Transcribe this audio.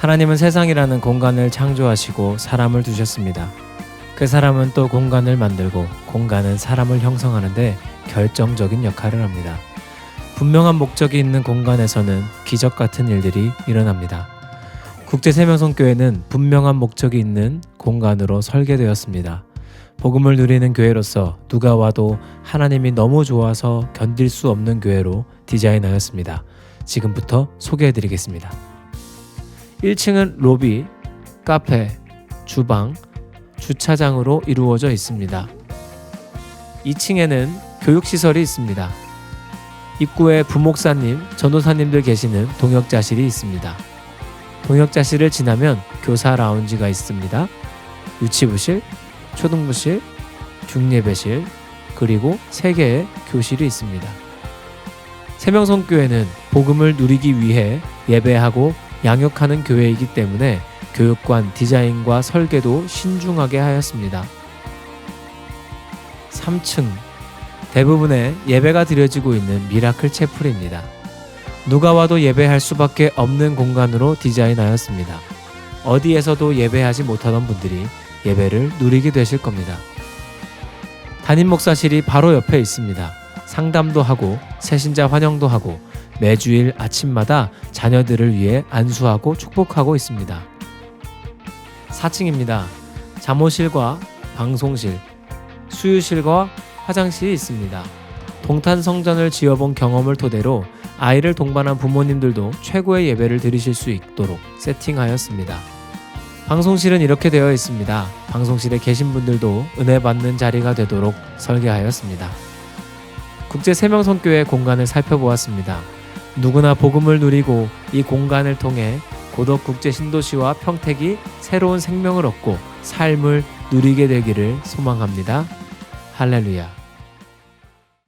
하나님은 세상이라는 공간을 창조하시고 사람을 두셨습니다. 그 사람은 또 공간을 만들고 공간은 사람을 형성하는데 결정적인 역할을 합니다. 분명한 목적이 있는 공간에서는 기적 같은 일들이 일어납니다. 국제세명성교회는 분명한 목적이 있는 공간으로 설계되었습니다. 복음을 누리는 교회로서 누가 와도 하나님이 너무 좋아서 견딜 수 없는 교회로 디자인하였습니다. 지금부터 소개해 드리겠습니다. 1층은 로비, 카페, 주방, 주차장으로 이루어져 있습니다. 2층에는 교육시설이 있습니다. 입구에 부목사님, 전도사님들 계시는 동역자실이 있습니다. 동역자실을 지나면 교사 라운지가 있습니다. 유치부실, 초등부실, 중예배실, 그리고 세 개의 교실이 있습니다. 세명성교회는 복음을 누리기 위해 예배하고 양육하는 교회이기 때문에 교육관 디자인과 설계도 신중하게 하였습니다. 3층 대부분의 예배가 드려지고 있는 미라클 채플입니다. 누가 와도 예배할 수밖에 없는 공간으로 디자인하였습니다. 어디에서도 예배하지 못하던 분들이 예배를 누리게 되실 겁니다. 담임 목사실이 바로 옆에 있습니다. 상담도 하고 새신자 환영도 하고 매주일 아침마다 자녀들을 위해 안수하고 축복하고 있습니다. 4층입니다. 잠옷실과 방송실, 수유실과 화장실이 있습니다. 동탄 성전을 지어본 경험을 토대로 아이를 동반한 부모님들도 최고의 예배를 드리실 수 있도록 세팅하였습니다. 방송실은 이렇게 되어 있습니다. 방송실에 계신 분들도 은혜 받는 자리가 되도록 설계하였습니다. 국제 세명성교회 공간을 살펴보았습니다. 누구나 복음을 누리고 이 공간을 통해 고덕 국제 신도시와 평택이 새로운 생명을 얻고 삶을 누리게 되기를 소망합니다. 할렐루야.